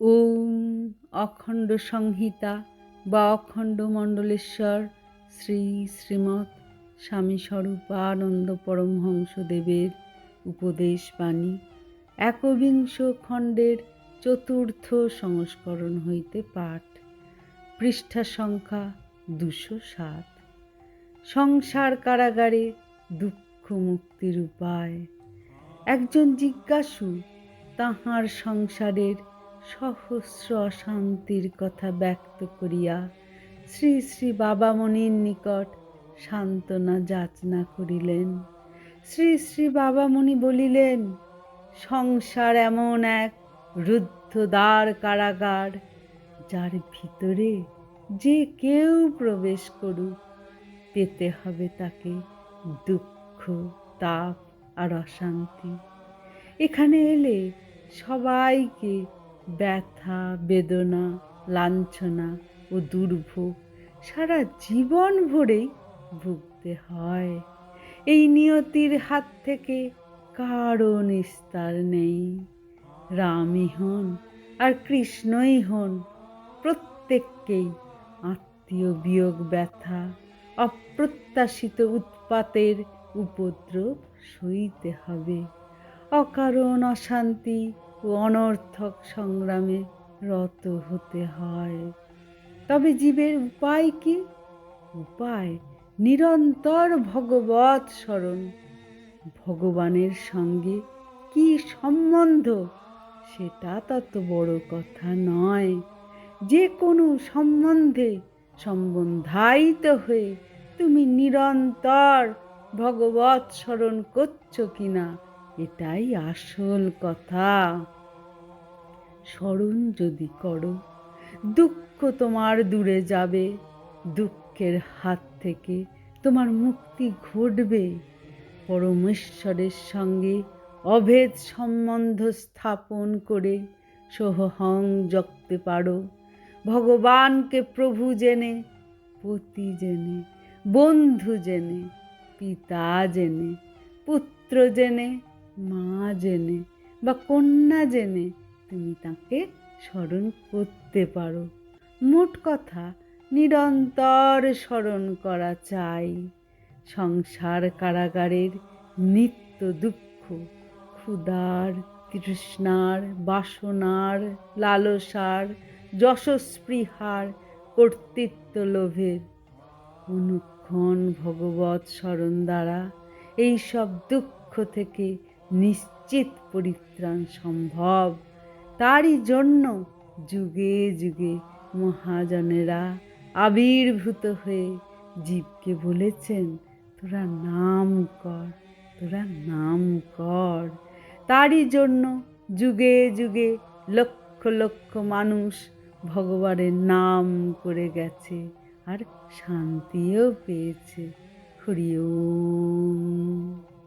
ওম অখণ্ড সংহিতা বা অখণ্ড মণ্ডলেশ্বর শ্রী শ্রীমৎ স্বামী স্বরূপানন্দ পরমহংসদেবের উপদেশ বাণী। একবিংশ খণ্ডের চতুর্থ সংস্করণ হইতে পাঠ। পৃষ্ঠা সংখ্যা দুশো সাত। সংসার কারাগারে দুঃখ মুক্তির উপায়। একজন জিজ্ঞাসু, তাহার সংসারের সহস্র অশান্তির কথা ব্যক্ত করিয়া শ্রী শ্রী বাবামণির নিকট সান্ত্বনা যাচনা করিলেন। শ্রী শ্রী বাবামণি বলিলেন, সংসার এমন এক রুদ্ধদ্বার কারাগার, যার ভিতরে যে কেউ প্রবেশ করুক, পেতে হবে তাকে দুঃখ, তাপ আর অশান্তি। এখানে এলে সবাইকে ব্যথা, বেদনা, লাঞ্ছনা ও দুর্ভোগ সারা জীবন ভরেই ভুগতে হয়। এই নিয়তির হাত থেকে কারও নিস্তার নেই। রামই হন আর কৃষ্ণই হন, প্রত্যেককেই আত্মীয় বিয়োগ ব্যথা, অপ্রত্যাশিত উৎপাতের উপদ্রব সইতে হবে। অকারণ অশান্তি অনর্থক সংগ্রামে রত হতে হয়। তবে জীবের উপায় কি? উপায় নিরন্তর ভগবত স্মরণ। ভগবানের সঙ্গে কি সম্বন্ধ? সেটা তত বড় কথা নয়। যে কোনো সম্বন্ধে সম্বন্ধায়িত হয়ে তুমি নিরন্তর ভগবত স্মরণ করছ কিনা এটাই আসল কথা। স্মরণ যদি করো, দুঃখ তোমার দূরে যাবে। দুঃখের হাত থেকে তোমার মুক্তি ঘটবে। পরমেশ্বরের সঙ্গে অভেদ সম্বন্ধ স্থাপন করে সোহং জগতে পারো। ভগবানকে প্রভু জেনে, পতি জেনে, বন্ধু জেনে, পিতা জেনে, পুত্র জেনে মা জেনে বা কন্যা জেনে তুমি তাকে স্মরণ করতে পারো। মোট কথা, নিরন্তর স্মরণ করা চাই। সংসার কারাগারের নিত্য দুঃখ ক্ষুদার তৃষ্ণার, বাসনার, লালসার, যশস্পৃহার, কর্তৃত্ব লোভের। অনুক্ষণ ভগবত স্মরণ দ্বারা এইসব দুঃখ থেকে নিশ্চিত পরিত্রাণ সম্ভব। তারই জন্য যুগে যুগে মহাজনেরা আবির্ভূত হয়ে জীবকে বলেছেন, তোরা নাম কর, তোরা নাম কর। তারই জন্য যুগে যুগে লক্ষ লক্ষ মানুষ ভগবানের নাম করে গেছে আর শান্তিও পেয়েছে। হরি ওম।